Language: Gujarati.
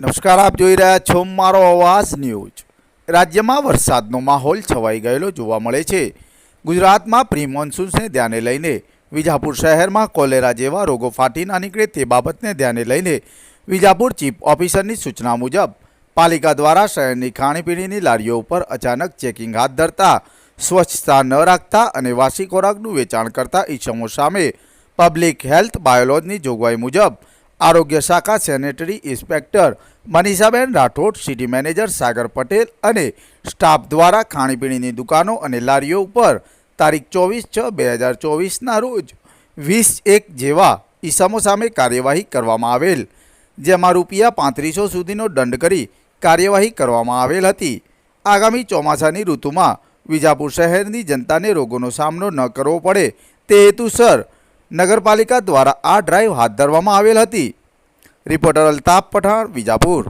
નમસ્કાર, આપ જોઈ રહ્યા છો મારો અવાજ ન્યૂઝ. રાજ્યમાં વરસાદનો માહોલ છવાઈ ગયેલો જોવા મળે છે. ગુજરાતમાં પ્રી મોન્સૂન્સને ધ્યાને લઈને, વિજાપુર શહેરમાં કોલેરા જેવા રોગો ફાટી ના નીકળે તે બાબતને ધ્યાને લઈને, વિજાપુર ચીફ ઓફિસરની સૂચના મુજબ, પાલિકા દ્વારા શહેરની ખાણીપીણીની લારીઓ ઉપર અચાનક ચેકિંગ હાથ ધરતા, સ્વચ્છતા ન રાખતા અને વાસી ખોરાકનું વેચાણ કરતા ઈસમો સામે, પબ્લિક હેલ્થ બાયોલોજની જોગવાઈ મુજબ આરોગ્ય શાખા સેનેટરી ઇન્સ્પેક્ટર મનીષાબેન રાઠોડ, સિટી મેનેજર સાગર પટેલ અને સ્ટાફ દ્વારા ખાણીપીણીની દુકાનો અને લારીઓ ઉપર તારીખ ચોવીસ છ બે હજાર ચોવીસના રોજ વીસ એક જેવા ઈસમો સામે કાર્યવાહી કરવામાં આવેલ, જેમાં રૂપિયા પાંત્રીસો સુધીનો દંડ કરી કાર્યવાહી કરવામાં આવેલ હતી. આગામી ચોમાસાની ઋતુમાં વિજાપુર શહેરની જનતાને રોગોનો સામનો ન કરવો પડે તે હેતુસર નગરપાલિકા દ્વારા આ ડ્રાઈવ હાથ ધરવામાં આવેલ હતી. રિપોર્ટર અલ્તાફ પઠાણ વિજાપુર.